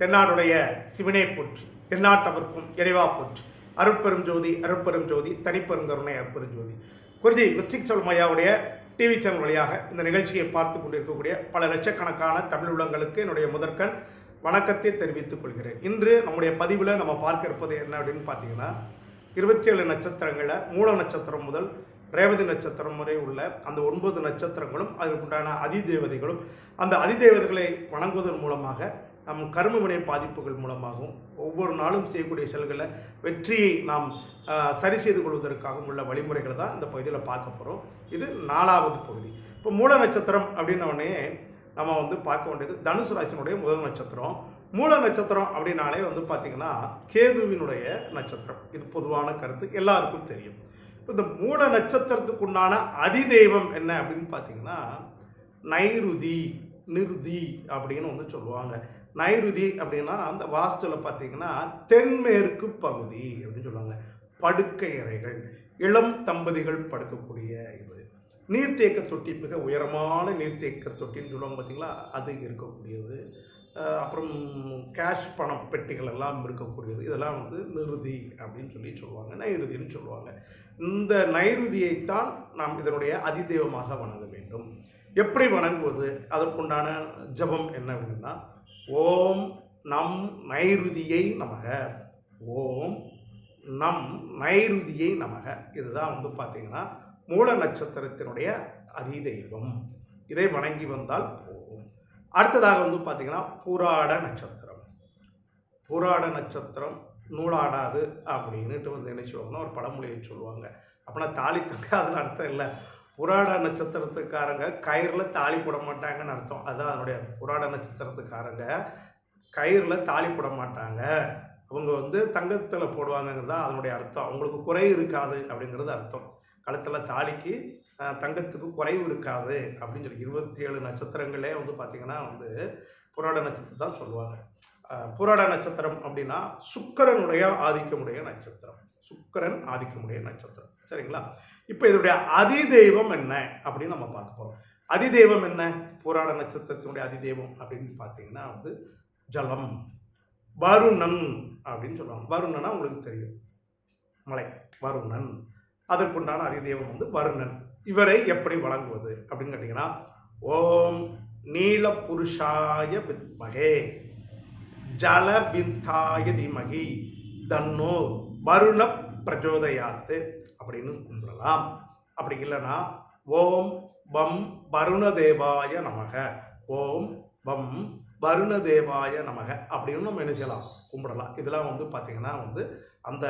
தென்னாடுடைய சிவனே போற்றி தென்னாட்டவர்க்கும் இறைவா போற்றி. அருட்பெரும் ஜோதி அருட்பெரும் ஜோதி தனிப்பெருங்கருணை அருட்பெரும் ஜோதி. குருஜி மிஸ்டிக் செல்மையாவுடைய டிவி சேனல் வழியாக இந்த நிகழ்ச்சியை பார்த்து கொண்டிருக்கக்கூடிய பல லட்சக்கணக்கான தமிழ் உள்ளங்களுக்கு என்னுடைய முதற்கண் வணக்கத்தை தெரிவித்துக் கொள்கிறேன். இன்று நம்முடைய பதிவில் நம்ம பார்க்க இருப்பது என்ன அப்படின்னு பார்த்தீங்கன்னா இருபத்தி ஏழு நட்சத்திரங்களில் மூல நட்சத்திரம் முதல் ரேவதி நட்சத்திரம் வரை உள்ள அந்த ஒன்பது நட்சத்திரங்களும் அதற்குண்டான அதிதேவதைகளும் அந்த அதிதேவதைகளை வணங்குவதன் மூலமாக நம் கர்மவினை பாதிப்புகள் மூலமாகவும் ஒவ்வொரு நாளும் செய்யக்கூடிய செயல்களை வெற்றியை நாம் சரி செய்து கொள்வதற்காகவும் உள்ள வழிமுறைகளை தான் இந்த பகுதியில் பார்க்க போகிறோம் இது நாலாவது பகுதி. இப்போ மூல நட்சத்திரம் அப்படின்ன நம்ம வந்து பார்க்க வேண்டியது தனுசு ராசினுடைய முதல் நட்சத்திரம். மூல நட்சத்திரம் அப்படின்னாலே வந்து பார்த்திங்கன்னா கேதுவினுடைய நட்சத்திரம். இது பொதுவான கருத்து எல்லாருக்கும் தெரியும். இப்போ இந்த மூல நட்சத்திரத்துக்கு உண்டான அதிதெய்வம் என்ன அப்படின்னு பார்த்தீங்கன்னா நைருதி நிருதி அப்படின்னு வந்து சொல்லுவாங்க. நைருதி அப்படின்னா அந்த வாஸ்துவில் பார்த்தீங்கன்னா தென்மேற்கு பகுதி அப்படின்னு சொல்லுவாங்க. படுக்கை அறைகள் இளம் தம்பதிகள் படுக்கக்கூடிய இது. நீர்த்தேக்க தொட்டி மிக உயரமான நீர்த்தேக்க தொட்டின்னு சொல்லுவாங்க பார்த்தீங்களா? அது இருக்கக்கூடியது. அப்புறம் கேஷ் பண பெட்டிகள் எல்லாம் இருக்கக்கூடியது. இதெல்லாம் வந்து நிருதி அப்படின்னு சொல்லி சொல்லுவாங்க. நைருதின்னு சொல்லுவாங்க. இந்த நைருதியைத்தான் நாம் இதனுடைய அதிதெய்வமாக வணங்க வேண்டும். எப்படி வணங்குவது? அதற்குண்டான ஜபம் என்ன அப்படின்னா ஓம் நம் நைருதியை நமக. ஓம் நம் நைருதியை நமக. இதுதான் வந்து பார்த்தீங்கன்னா மூல நட்சத்திரத்தினுடைய அதிதெய்வம். இதை வணங்கி வந்தால் போகும் அடுத்ததாக வந்து பார்த்தீங்கன்னா பூராட நட்சத்திரம். பூராட நட்சத்திரம் நூலாடாது அப்படின்னுட்டு வந்து என்ன செய்வாங்கன்னா ஒரு பழமொழியை சொல்லுவாங்க. அப்படின்னா தாலி அதில் அர்த்தம் இல்லை. புராட நட்சத்திரத்துக்காரங்க கயிறில் தாலி போட மாட்டாங்கன்னு அர்த்தம். அதுதான் அதனுடைய புராட நட்சத்திரத்துக்காரங்க கயிறில் தாலி போட மாட்டாங்க. அவங்க வந்து தங்கத்தில் போடுவாங்கங்கிறது தான் அதனுடைய அர்த்தம். அவங்களுக்கு குறை இருக்காது அப்படிங்கிறது அர்த்தம். கழுத்தில் தாலிக்கு தங்கத்துக்கு குறைவு இருக்காது அப்படின்னு சொல்லி இருபத்தி ஏழு நட்சத்திரங்களே வந்து பார்த்திங்கன்னா வந்து புராட நட்சத்திரம் தான் சொல்லுவாங்க. புராட நட்சத்திரம் அப்படின்னா சுக்கிரனுடைய ஆதிக்கமுடைய நட்சத்திரம். சுக்கிரன் ஆதிக்கமுடைய நட்சத்திரம். சரிங்களா? இப்போ இதனுடைய அதிதெய்வம் என்ன அப்படின்னு நம்ம பார்க்க போகிறோம் அதிதெய்வம் என்ன? புராட நட்சத்திரத்தினுடைய அதிதெய்வம் அப்படின்னு பார்த்தீங்கன்னா வந்து ஜலம் வருணன் அப்படின்னு சொல்லுவாங்க. வருணனா உங்களுக்கு தெரியும். மலை வருணன். அதற்குண்டான அதிதெய்வம் வந்து வருணன். இவரை எப்படி வழங்குவது அப்படின்னு கேட்டிங்கன்னா ஓம் நீல புருஷாய வித்மகே ஜலபிந்தாய திமகி தன்னோ வருண பிரஜோதயாத்து அப்படின்னு கும்பிடலாம் அப்படி இல்லைன்னா ஓம் பம் வருணதேவாய நமக. ஓம் பம் வருணதேவாய நமக. அப்படின்னு நம்ம என்ன செய்யலாம்? கும்பிடலாம். இதெல்லாம் வந்து பார்த்திங்கன்னா வந்து அந்த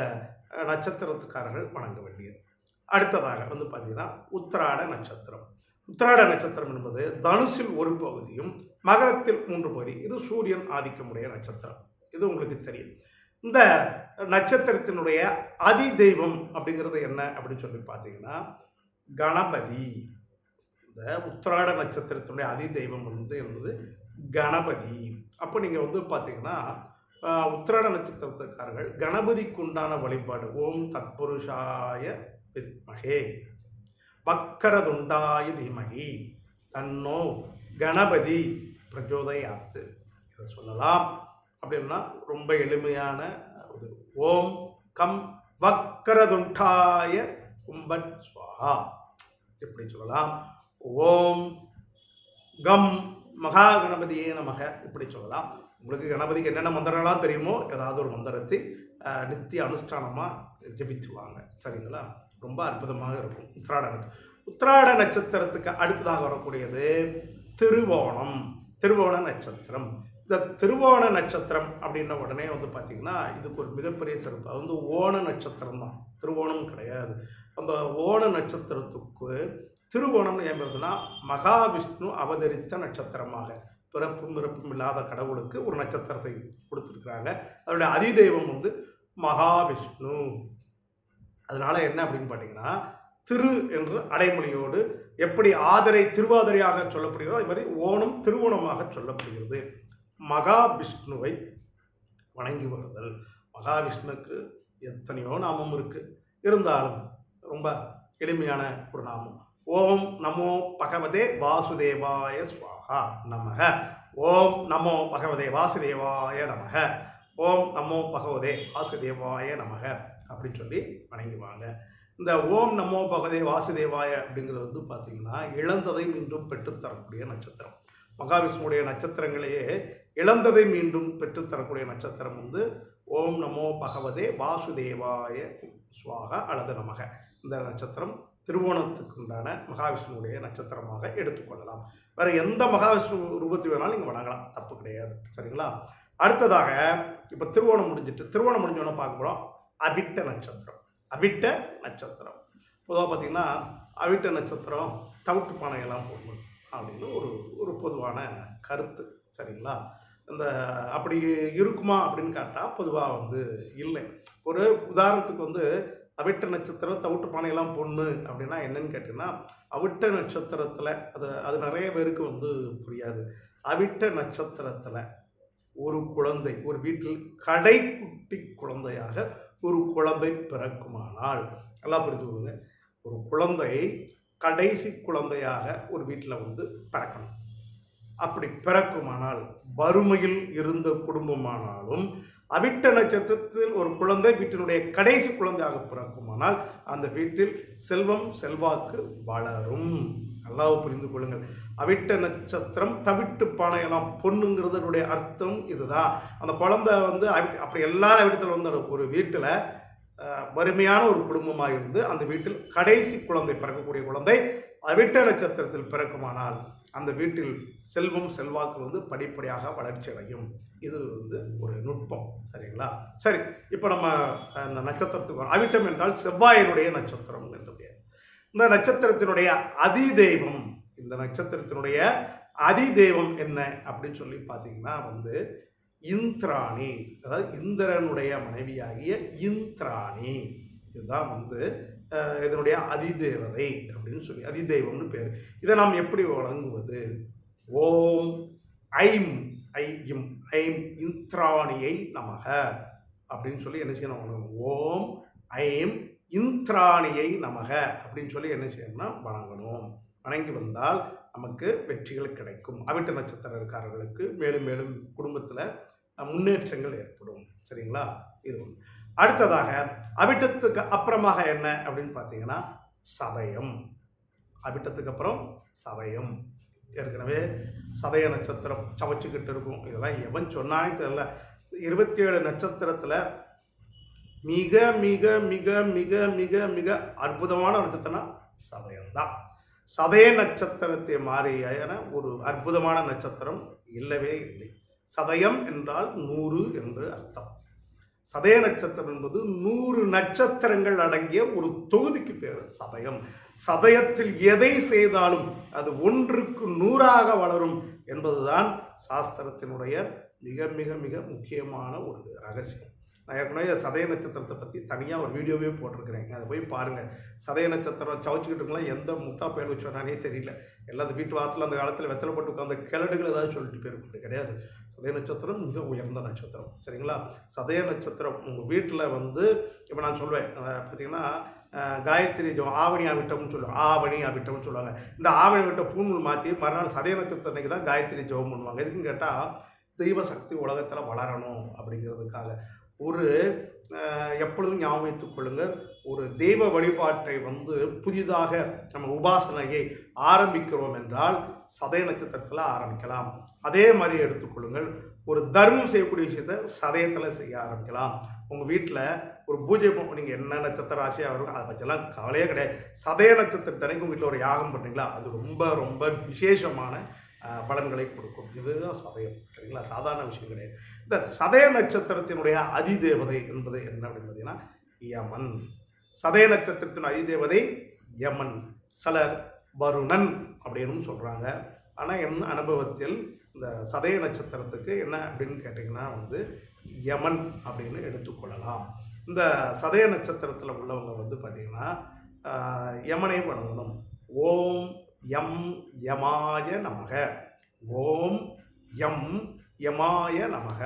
நட்சத்திரத்துக்காரர்கள் வணங்க வேண்டியது. அடுத்ததாக வந்து பார்த்திங்கன்னா உத்திராட நட்சத்திரம். உத்திராட நட்சத்திரம் என்பது தனுசில் ஒரு பகுதியும் மகரத்தில் மூன்று பகுதி. இது சூரியன் ஆதிக்கமுடைய நட்சத்திரம். இது உங்களுக்கு தெரியும். இந்த நட்சத்திரத்தினுடைய அதி தெய்வம் அப்படிங்கிறது என்ன அப்படின்னு சொல்லி பார்த்தீங்கன்னா கணபதி. இந்த உத்திராட நட்சத்திரத்தினுடைய அதி தெய்வம் வந்து என்பது கணபதி. அப்போ நீங்கள் வந்து பார்த்தீங்கன்னா உத்திராட நட்சத்திரத்துக்காரர்கள் கணபதிக்கு உண்டான வழிபாடு ஓம் தத்புருஷாய வித்மகே. வக்கரதுண்டாய தீமகி. தன்னோ கணபதி பிரஜோதயாத்து. இதை சொல்லலாம். அப்படின்னா ரொம்ப எளிமையான ஒரு ஓம் கம் வக்கரதுண்டாய கும்பட் ஸ்வாஹா இப்படி சொல்லலாம்? ஓம் கம் மகா கணபதியே நமக. இப்படி சொல்லலாம். உங்களுக்கு கணபதிக்கு என்னென்ன மந்திரங்களாம் தெரியுமோ ஏதாவது ஒரு மந்திரத்தை நித்திய அனுஷ்டானமாக ஜபிச்சுவாங்க சரிங்களா? ரொம்ப அற்புதமாக இருக்கும். உத்திராட நட்ச- உத்திராட நட்சத்திரத்துக்கு அடுத்ததாக வரக்கூடியது திருவோணம். திருவோண நட்சத்திரம். இந்த திருவோண நட்சத்திரம் அப்படின்ன உடனே வந்து பார்த்திங்கன்னா இதுக்கு ஒரு மிகப்பெரிய சிறப்பு. அது வந்து ஓண நட்சத்திரம் தான். திருவோணம் கிடையாது. அந்த ஓண நட்சத்திரத்துக்கு திருவோணம்னு ஏன் வருதுன்னா மகாவிஷ்ணு அவதரித்த நட்சத்திரமாக. பிறப்பும் பிறப்பும் இல்லாத கடவுளுக்கு ஒரு நட்சத்திரத்தை கொடுத்துருக்குறாங்க. அதனுடைய அதிதெய்வம் வந்து மகாவிஷ்ணு. அதனால் என்ன அப்படின்னு பார்த்தீங்கன்னா திரு என்று அடைமொழியோடு எப்படி ஆதரை திருவாதிரையாக சொல்லப்படுகிறதோ அதே மாதிரி ஓணம் திருவோணமாக சொல்லப்படுகிறது. மகாவிஷ்ணுவை வணங்கி வருதல். மகாவிஷ்ணுக்கு எத்தனையோ நாமம் இருக்குது இருந்தாலும் ரொம்ப எளிமையான ஒரு நாமம். ஓம் நமோ பகவதே வாசுதேவாய ஸ்வாஹா நமக. ஓம் நமோ பகவதே வாசுதேவாய நமக. ஓம் நமோ பகவதே வாசுதேவாய நமக அப்படின்னு சொல்லி வணங்குவாங்க இந்த ஓம் நமோ பகவதே வாசுதேவாய அப்படிங்கிறது வந்து பார்த்திங்கன்னா இழந்ததை மீண்டும் பெற்றுத்தரக்கூடிய நட்சத்திரம். மகாவிஷ்ணுடைய நட்சத்திரங்களையே இழந்ததை மீண்டும் பெற்றுத்தரக்கூடிய நட்சத்திரம் வந்து ஓம் நமோ பகவதே வாசுதேவாய சுவாக அல்லது நமக. இந்த நட்சத்திரம் திருவோணத்துக்கு உண்டான மகாவிஷ்ணுவுடைய நட்சத்திரமாக எடுத்துக்கொள்ளலாம் வேறு எந்த மகாவிஷ்ணு ரூபத்தில் வேணாலும் நீங்கள் வணங்கலாம். தப்பு கிடையாது. சரிங்களா? அடுத்ததாக இப்போ திருவோணம் முடிஞ்சிட்டு திருவோணம் முடிஞ்சோன்னு பார்க்க போகிறோம் அவிட்ட நட்சத்திரம். அவிட்ட நட்சத்திரம். பொதுவாக பார்த்தீங்கன்னா அவிட்ட நட்சத்திரம் தவிட்டு பானையெல்லாம் போடணும் அப்படின்னு ஒரு ஒரு பொதுவான கருத்து. சரிங்களா? இந்த அப்படி இருக்குமா அப்படின்னு கேட்டால் பொதுவாக வந்து இல்லை. ஒரு உதாரணத்துக்கு வந்து அவிட்ட நட்சத்திரம் தவிட்டு பானையெல்லாம் பொண்ணு அப்படின்னா என்னன்னு கேட்டிங்கன்னா அவிட்ட நட்சத்திரத்தில் அது அது நிறைய பேருக்கு வந்து புரியாது. அவிட்ட நட்சத்திரத்தில் ஒரு குழந்தை ஒரு வீட்டில் கடைக்குட்டி குழந்தையாக ஒரு குழந்தை பிறக்குமானால் நல்லா புரிஞ்சுக்கோங்க. ஒரு குழந்தை கடைசி குழந்தையாக ஒரு வீட்டில் வந்து பிறக்கணும். அப்படி பிறக்குமானால் வறுமையில் இருந்த குடும்பமானாலும் அவிட்ட நட்சத்திரத்தில் ஒரு குழந்தை வீட்டினுடைய கடைசி குழந்தையாக பிறக்குமானால் அந்த வீட்டில் செல்வம் செல்வாக்கு வளரும். நல்லா புரிந்து கொள்ளுங்கள். அவிட்ட நட்சத்திரம் தவிட்டு பானையெல்லாம் பொண்ணுங்கிறதுனுடைய அர்த்தம் இதுதான். அந்த குழந்தை வந்து அவி- அப்படி எல்லாரும் அவிட்டத்தில் வந்து ஒரு வீட்டில் வறுமையான ஒரு குடும்பமாக இருந்து அந்த வீட்டில் கடைசி குழந்தை பிறக்கக்கூடிய குழந்தை அவிட்ட நட்சத்திரத்தில் பிறக்குமானால் அந்த வீட்டில் செல்வம் செல்வாக்கு வந்து படிப்படியாக வளர்ச்சி அடையும். இது வந்து ஒரு நுட்பம். சரிங்களா? சரி இப்போ நம்ம அந்த நட்சத்திரத்துக்கு அவிட்டம் என்றால் செவ்வாயினுடைய நட்சத்திரம் என்று பெயர். இந்த நட்சத்திரத்தினுடைய அதிதெய்வம் இந்த நட்சத்திரத்தினுடைய அதிதெய்வம் என்ன அப்படின்னு சொல்லி பார்த்தீங்கன்னா வந்து இந்திராணி அதாவது இந்திரனுடைய மனைவியாகிய இந்திராணி. இதுதான் வந்து இதனுடைய அதிதேவதை அப்படின்னு சொல்லி அதிதெய்வம்னு பேர். இதை நாம் எப்படி வழங்குவது? ஓம் ஐம் ஐ இம் ஐம் இந்திராணியை நமக. அப்படின்னு சொல்லி என்ன செய்யணும்? வணங்கணும். ஓம் ஐம் இந்திராணியை நமக. அப்படின்னு சொல்லி என்ன செய்யணும்னா வணங்கணும் வணங்கி வந்தால் நமக்கு வெற்றிகள் கிடைக்கும். அவிட்ட நட்சத்திரக்காரர்களுக்கு மேலும் மேலும் குடும்பத்தில் முன்னேற்றங்கள் ஏற்படும். சரிங்களா? இது ஒன்று அடுத்ததாக அவிட்டத்துக்கு அப்புறமாக என்ன அப்படின்னு பார்த்தீங்கன்னா சதயம். அவிட்டத்துக்கு அப்புறம் சதயம். ஏற்கனவே சதய நட்சத்திரம் சமைச்சிக்கிட்டு இருக்கும். இதெல்லாம் எவன் சொன்னானே தெரியல. இருபத்தி ஏழு நட்சத்திரத்தில் மிக மிக மிக மிக மிக மிக அற்புதமான நட்சத்திரம்னா சதயம்தான். சதய நட்சத்திரத்தை மாறியான ஒரு அற்புதமான நட்சத்திரம் இல்லவே இல்லை. சதயம் என்றால் நூறு என்று அர்த்தம். சதய நட்சத்திரம் என்பது நூறு நட்சத்திரங்கள் அடங்கிய ஒரு தொகுதிக்கு பேர் சதயம். சதயத்தில் எதை செய்தாலும் அது ஒன்றுக்கு நூறாக வளரும் என்பதுதான் சாஸ்திரத்தினுடைய மிக மிக மிக முக்கியமான ஒரு ரகசியம். நான் ஏற்கனவே சதய நட்சத்திரத்தை பற்றி தனியாக ஒரு வீடியோவே போட்டிருக்கிறேன். அதை போய் பாருங்கள் சதய நட்சத்திரம் சவச்சிக்கிட்டுங்களாம் எந்த முட்டா பயல் வச்சோனானே தெரியல. எல்லாம் அந்த வீட்டு வாசலில் அந்த காலத்தில் வெத்தலை போட்டு உட்காந்த கிழடுகள் ஏதாவது சொல்லிட்டு போயிருக்கும். கிடையாது. சதய நட்சத்திரம் மிக உயர்ந்த நட்சத்திரம். சரிங்களா? சதய நட்சத்திரம் உங்கள் வீட்டில் வந்து இப்போ நான் சொல்வேன். பார்த்தீங்கன்னா காயத்ரி ஜோ ஆவணி ஆவிட்டம்னு சொல்லுவாங்க. ஆவணி ஆவிட்டம்னு சொல்லுவாங்க. இந்த ஆவணி விட்ட பூநூல் மாற்றி மறுநாள் சதய நட்சத்திரம் தான் காயத்ரி ஜெபம் பண்ணுவாங்க. எதுக்குன்னு கேட்டால் தெய்வ சக்தி உலகத்தில் வளரணும் அப்படிங்கிறதுக்காக. ஒரு எப்பொழுதும் ஞாபகம் வைத்துக் கொள்ளுங்கள் ஒரு தெய்வ வழிபாட்டை வந்து புதிதாக நம்ம உபாசனையை ஆரம்பிக்கிறோம் என்றால் சதய நட்சத்திரத்தில் ஆரம்பிக்கலாம். அதே மாதிரி எடுத்துக்கொள்ளுங்கள் ஒரு தர்மம் செய்யக்கூடிய விஷயத்தை சதயத்தில் செய்ய ஆரம்பிக்கலாம். உங்கள் வீட்டில் ஒரு பூஜை நீங்கள் என்ன நட்சத்திர ராசியாக வரும் அதை பற்றிலாம் கவலையே கிடையாது. சதய நட்சத்திரத்தனைக்கு உங்கள் வீட்டில் ஒரு யாகம் பண்ணுறீங்களா அது ரொம்ப ரொம்ப விசேஷமான பலன்களை கொடுக்கும். இதுதான் சதயம். சரிங்களா? சாதாரண விஷயம் கிடையாது. இந்த சதய நட்சத்திரத்தினுடைய அதிதேவதை என்பது என்ன அப்படின்னு பார்த்தீங்கன்னா யமன். சதய நட்சத்திரத்தின் அதிதேவதை யமன். சிலர் வருணன் அப்படின்னு சொல்கிறாங்க ஆனால் என் அனுபவத்தில் இந்த சதய நட்சத்திரத்துக்கு என்ன அப்படின்னு கேட்டிங்கன்னா வந்து யமன் அப்படின்னு எடுத்துக்கொள்ளலாம். இந்த சதய நட்சத்திரத்தில் உள்ளவங்க வந்து பார்த்திங்கன்னா யமனை வணங்கணும். ஓம் எம் யமாய நமக. ஓம் எம் யமாய நமக.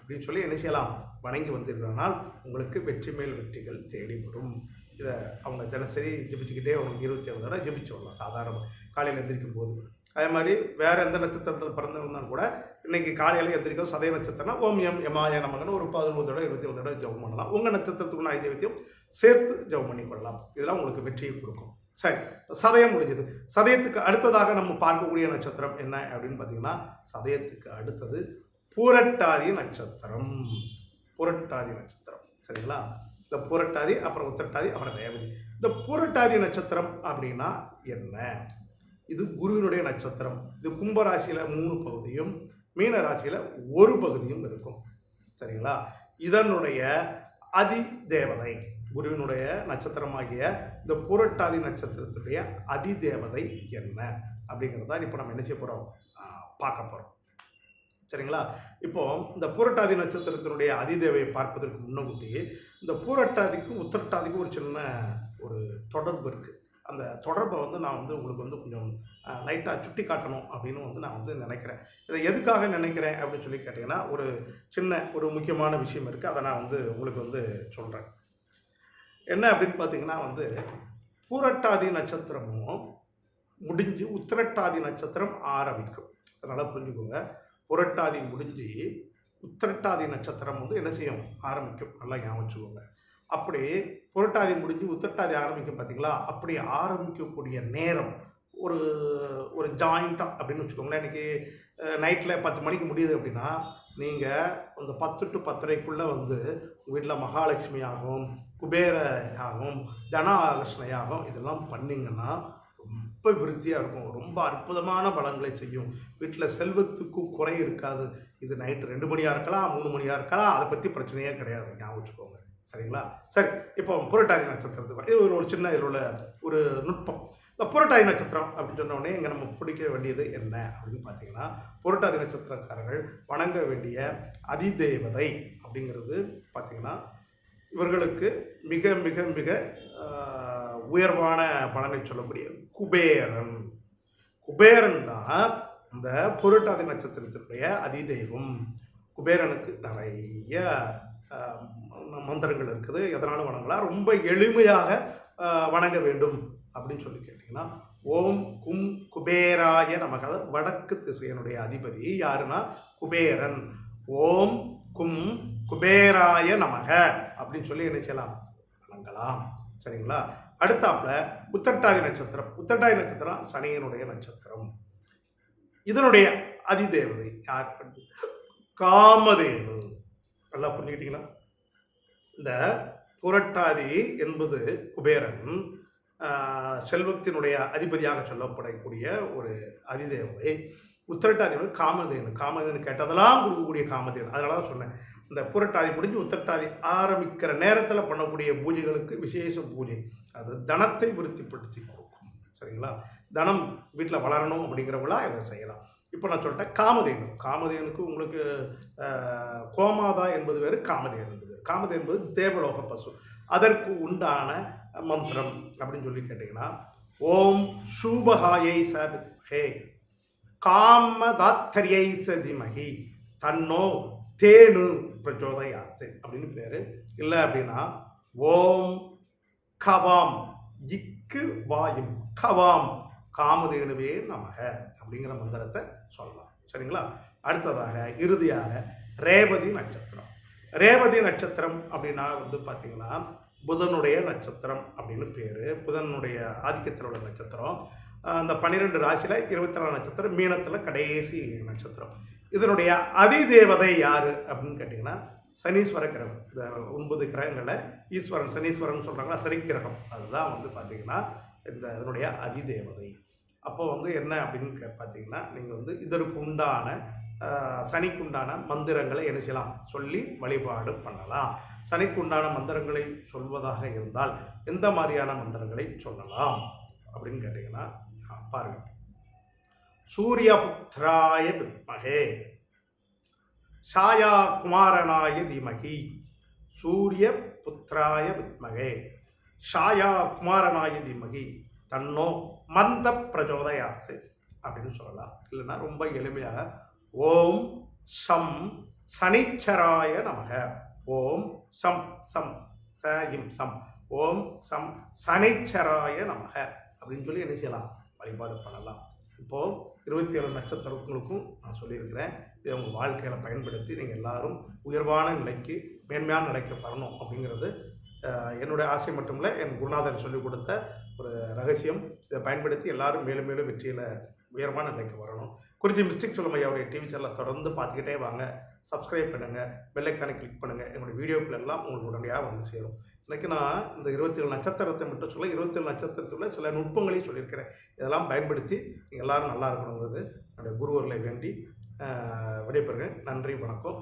அப்படின்னு சொல்லி என்ன செய்யலாம்? வணங்கி வந்திருக்கிறனால் உங்களுக்கு வெற்றி மேல் வெற்றிகள் தேடி வரும் இதை அவங்க தினசரி ஜெபிச்சுக்கிட்டே அவங்க இருபத்தி ஏழு தடவை ஜெபிச்சு வரலாம் சாதாரணமாக காலையில் எந்திரிக்கும் போது அதே மாதிரி வேறு எந்த நட்சத்திரத்தில் பிறந்திருந்தாலும் கூட இன்றைக்கி காலையில் எந்திரிக்கும் சதய நட்சத்திரம்னா ஓம் எம் எமாய நமகன்னு ஒரு பதினொரு தடவை இருபத்தி ஏழு தடவை ஜபம் பண்ணலாம். உங்கள் நட்சத்திரத்துக்குன்னு ஐதீவத்தையும் சேர்த்து ஜெபம் பண்ணி கொள்ளலாம் இதெல்லாம் உங்களுக்கு வெற்றியை கொடுக்கும். சரி சதயம் முடிஞ்சது. சதயத்துக்கு அடுத்ததாக நம்ம பார்க்கக்கூடிய நட்சத்திரம் என்ன அப்படின்னு பார்த்தீங்கன்னா சதயத்துக்கு அடுத்தது பூரட்டாதி நட்சத்திரம். புரட்டாதி நட்சத்திரம். சரிங்களா? இந்த புரட்டாதி அப்புறம் உத்திரட்டாதி அப்புறம் ரேவதி. இந்த புரட்டாதி நட்சத்திரம் அப்படின்னா என்ன? இது குருவினுடைய நட்சத்திரம். இது கும்பராசியில் மூணு பகுதியும் மீன ராசியில் ஒரு பகுதியும் இருக்கும். சரிங்களா? இதனுடைய அதி தேவதை குருவினுடைய நட்சத்திரமாகிய இந்த புரட்டாதி நட்சத்திரத்துடைய அதி தேவதை என்ன? அப்படிங்கிறதா இப்போ நம்ம என்ன செய்ய போகிறோம் பார்க்க போகிறோம் சரிங்களா? இப்போ இந்த பூரட்டாதி நட்சத்திரத்தினுடைய அதிதேவையை பார்ப்பதற்கு முன்னக்கூட்டி இந்த பூரட்டாதிக்கும் உத்திரட்டாதிக்கும் ஒரு சின்ன ஒரு தொடர்பு இருக்குது அந்த தொடர்பை வந்து நான் வந்து உங்களுக்கு வந்து கொஞ்சம் லைட்டாக சுட்டி காட்டணும் அப்படின்னு வந்து நான் வந்து நினைக்கிறேன். இதை எதுக்காக நினைக்கிறேன் அப்படின்னு சொல்லி கேட்டிங்கன்னா ஒரு சின்ன ஒரு முக்கியமான விஷயம் இருக்குது அதை நான் வந்து உங்களுக்கு வந்து சொல்கிறேன் என்ன அப்படின்னு பார்த்தீங்கன்னா வந்து பூரட்டாதி நட்சத்திரமும் முடிஞ்சு உத்திரட்டாதி நட்சத்திரம் ஆரம்பிக்கும். அதனால் புரிஞ்சுக்கோங்க. புரட்டாதி முடிஞ்சு உத்திரட்டாதி நட்சத்திரம் வந்து என்ன செய்யும்? ஆரம்பிக்கும். நல்லா ஞாபகம் வச்சுக்கோங்க. அப்படி புரட்டாதி முடிஞ்சு உத்திரட்டாதி ஆரம்பிக்கும் பார்த்தீங்களா? அப்படி ஆரம்பிக்கக்கூடிய நேரம் ஒரு ஒரு ஜாயிண்ட்டாக அப்படின்னு வச்சுக்கோங்களேன். இன்றைக்கி நைட்டில் பத்து மணிக்கு முடியுது அப்படின்னா நீங்கள் அந்த பத்து டு பத்தரைக்குள்ளே வந்து உங்கள் வீட்டில் மகாலட்சுமி ஆகும் குபேர ஆகும் தன ஆகர்ஷணையாகும் இதெல்லாம் பண்ணிங்கன்னா ரொம்ப விருத்தியாக இருக்கும். ரொம்ப அற்புதமான பலன்களை செய்யும். வீட்டில் செல்வத்துக்கும் குறை இருக்காது. இது நைட்டு ரெண்டு மணியாக இருக்கலாம் மூணு மணியாக இருக்கலாம் அதை பற்றி பிரச்சனையே கிடையாது. ஞாபகம் வச்சுக்கோங்க. சரிங்களா? சரி இப்போ புரட்டாதி நட்சத்திரத்துக்கு இது ஒரு ஒரு சின்ன இதில் உள்ள ஒரு நுட்பம். இந்த புரட்டாதி நட்சத்திரம் அப்படின்னு சொன்ன இங்கே நம்ம பிடிக்க வேண்டியது என்ன அப்படின்னு பார்த்தீங்கன்னா புரட்டாதி நட்சத்திரக்காரர்கள் வணங்க வேண்டிய அதிதேவதை அப்படிங்கிறது பார்த்தீங்கன்னா இவர்களுக்கு மிக மிக மிக உயர்வான பலனை சொல்லக்கூடிய குபேரன். குபேரன் தான் அந்த புரட்டாதி நட்சத்திரத்தினுடைய அதிதெய்வம் குபேரனுக்கு நிறைய மந்திரங்கள் இருக்குது. எதனாலும் வணங்கலாம். ரொம்ப எளிமையாக வணங்க வேண்டும். அப்படின்னு சொல்லி கேட்டிங்கன்னா ஓம் கும் குபேராய நமக்கு அதாவது வடக்கு திசையனுடைய அதிபதி யாருன்னா? குபேரன். ஓம் கும் குபேராய நமக. அப்படின்னு சொல்லி என்ன செய்யலாம்? வணங்கலாம். சரிங்களா? அடுத்தாப்புல உத்தட்டாதி நட்சத்திரம். உத்தட்டாதி நட்சத்திரம் சனியனுடைய நட்சத்திரம். இதனுடைய அதிதேவதை யார்? காமதேனு. நல்லா புரிஞ்சுக்கிட்டீங்களா? இந்த புரட்டாதி என்பது குபேரன் செல்வத்தினுடைய அதிபதியாக சொல்லப்படக்கூடிய ஒரு அதிதேவதை உத்திரட்டாதி வந்து காமதேனு. காமதேனு கேட்டதெல்லாம் கொடுக்கக்கூடிய காமதேனு. அதனால தான் சொன்னேன். இந்த புரட்டாதி முடிஞ்சு உத்திரட்டாதி ஆரம்பிக்கிற நேரத்தில் பண்ணக்கூடிய பூஜைகளுக்கு விசேஷ பூஜை. அது தனத்தை விருத்திப்படுத்தி கொடுக்கும். சரிங்களா? தனம் வீட்டில் வளரணும் அப்படிங்கிறவங்களா இதை செய்யலாம். இப்போ நான் சொல்லிட்டேன் காமதேனு. காமதேனுக்கு உங்களுக்கு கோமாதா என்பது வேறு காமதேன் என்பது காமதே என்பது தேவலோக பசு. அதற்கு உண்டான மந்திரம் அப்படின்னு சொல்லி கேட்டிங்கன்னா ஓம் சூபகாயை சே காமதாத்தரியை சதிமகி தன்னோ தேனு பிரச்சோதயாத்து அப்படின்னு பேர். இல்லை அப்படின்னா ஓம் கவாம் இக்கு வாயும் கவாம் காமதேனுவே நமக அப்படிங்கிற மந்திரத்தை சொல்லலாம். சரிங்களா? அடுத்ததாக இறுதியாக ரேவதி நட்சத்திரம். ரேவதி நட்சத்திரம் அப்படின்னா வந்து பார்த்தீங்கன்னா புதனுடைய நட்சத்திரம் அப்படின்னு பேர். புதனுடைய ஆதிக்கத்தில் உள்ள நட்சத்திரம். அந்த பன்னிரெண்டு ராசியில் இருபத்தி நாலு நட்சத்திரம் மீனத்தில் கடைசி நட்சத்திரம். இதனுடைய அதிதேவதை யார் அப்படின்னு கேட்டிங்கன்னா சனீஸ்வர கிரகம். இந்த ஒன்பது கிரகங்களை ஈஸ்வரன் சனீஸ்வரன் சொல்கிறாங்களா சனி கிரகம். அதுதான் வந்து பார்த்தீங்கன்னா இந்த இதனுடைய அதிதேவதை. அப்போ வந்து என்ன அப்படின்னு கே பார்த்தீங்கன்னா நீங்கள் வந்து இதற்கு உண்டான சனிக்குண்டான மந்திரங்களை என்ன செய்யலாம்? சொல்லி வழிபாடு பண்ணலாம். சனிக்குண்டான மந்திரங்களை சொல்வதாக இருந்தால் எந்த மாதிரியான மந்திரங்களை சொல்லலாம்? அப்படின்னு கேட்டிங்கன்னா ஆ, பாருங்க. சூரியபுத்திராய வித்மகே சாயா குமாரனாய தீமகி சூரிய புத்திராய வித்மகே ஷாயா குமாரனாய தீமகி தன்னோ மந்த பிரச்சோதயாத்து அப்படின்னு சொல்லலாம். இல்லைன்னா ரொம்ப எளிமையாக ஓம் சம் சனிச்சராய நமக. ஓம் சம் சம் ச இம் சம். ஓம் சம் சனைச்சராய நமக. அப்படின்னு சொல்லி என்ன செய்யலாம்? வழிபாடு பண்ணலாம். இப்போது இருபத்தி ஏழு நட்சத்திரங்களுக்கும் நான் சொல்லியிருக்கிறேன். இதை உங்கள் வாழ்க்கையில் பயன்படுத்தி நீங்கள் எல்லாரும் உயர்வான நிலைக்கு மேன்மையான நிலைக்கு வரணும் அப்படிங்கிறது என்னுடைய ஆசை மட்டும் இல்லை என் குருநாதன் சொல்லிக் கொடுத்த ஒரு ரகசியம். இதை பயன்படுத்தி எல்லாரும் மேலும் மேலும் வெற்றியில் உயர்வான நிலைக்கு வரணும். குறிஞ்சி மிஸ்டேக் சொல்லும் ஐயாவுடைய டிவி சேனலை தொடர்ந்து பார்த்துக்கிட்டே வாங்க. சப்ஸ்கிரைப் பண்ணுங்கள் பெல்லைக்கானை கிளிக் பண்ணுங்கள் என்னுடைய வீடியோக்கள் எல்லாம் உங்களுக்கு உடனடியாக வந்து சேரும். இன்றைக்கி நான் இந்த இருபத்தி ஏழு நட்சத்திரத்தை மட்டும் சொல்ல இருபத்தி ஏழு நட்சத்திரத்துள்ள சில நுட்பங்களையும் சொல்லியிருக்கிறேன். இதெல்லாம் பயன்படுத்தி நீங்கள் எல்லோரும் நல்லா இருக்கணுங்கிறது என்னுடைய குருவர்களை வேண்டி விடைபெறுகிறேன். நன்றி வணக்கம்.